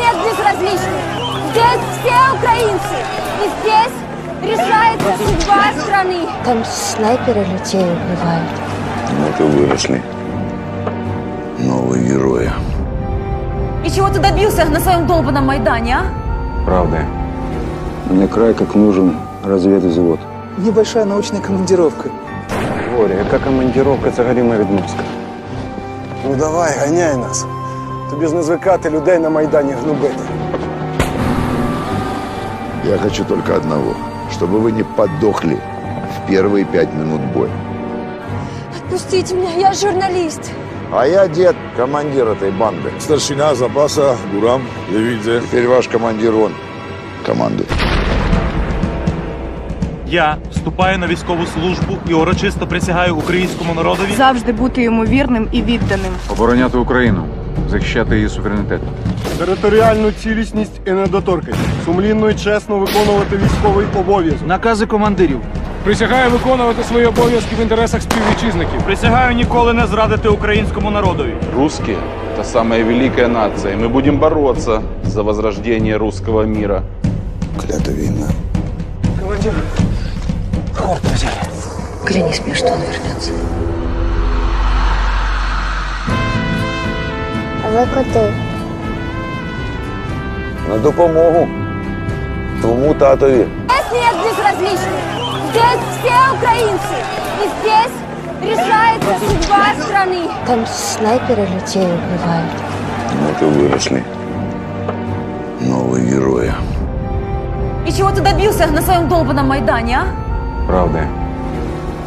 нет безразличных. Здесь все украинцы. И здесь решается судьба страны. Там снайперы людей убивают. Вот и выросли новые герои. И чего ты добился на своем долбанном Майдане, а? Правда. Мне край как нужен разведвзвод. Небольшая научная командировка. Боря, яка командировка це Галіма Відмовська? Ну давай, ганяй нас. Тобі ж не звикати людей на Майдані гнобити. Я хочу только одного, чтобы вы не подохли в первые пять минут боя. Отпустите меня, я журналист. А я дед, командир этой банды. Старшина запаса Гурам Левидзе. Теперь ваш командир он. Командует. Я вступаю на військову службу і урочисто присягаю українському народові завжди бути йому вірним і відданим. Обороняти Україну, захищати її суверенітет. Територіальну цілісність і недоторканість. Сумлінно і чесно виконувати військовий обов'язок. накази командирів. Присягаю виконувати свої обов'язки в інтересах співвітчизників. Присягаю ніколи не зрадити українському народові. Русские – это самая великая нация, и мы будем бороться за возрождение русского мира. Клята війна. Клянись мне, что он вернется. Вы куди? На допомогу. Твому татові. Здесь нет безразличных. Здесь все украинцы. И здесь решается судьба страны. Там снайперы людей убивают. Вот и выросли новые герои. И чего ты добился на своем долбанном Майдане, а? Правда.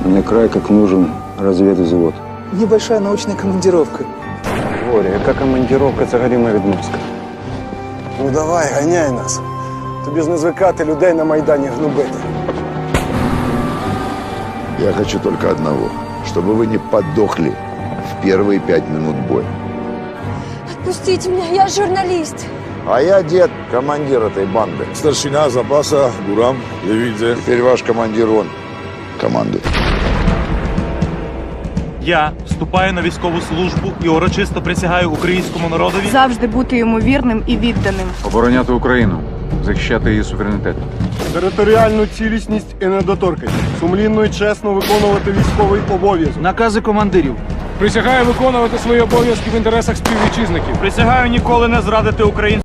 Мне край как нужен разведвзвод. Небольшая научная командировка Боря, яка командировка це Галіма Відмовська? Ну давай, ганяй нас. Тобі ж не звикати людей на Майдані гнобити. Я хочу только одного, чтобы вы не подохли в первые пять минут боя. Отпустите меня, я журналист. А я дед, командир этой банды. Старшина запаса Гурам Левидзе. Теперь ваш командир он. Командует. Я вступаю на військову службу і урочисто присягаю українському народові Завжди бути йому вірним і відданим. Обороняти Україну, захищати її суверенітет. Територіальну цілісність і недоторканість. Сумлінно і чесно виконувати військовий обов'язок. накази командирів. Присягаю виконувати свої обов'язки в інтересах співвітчизників. Присягаю ніколи не зрадити українському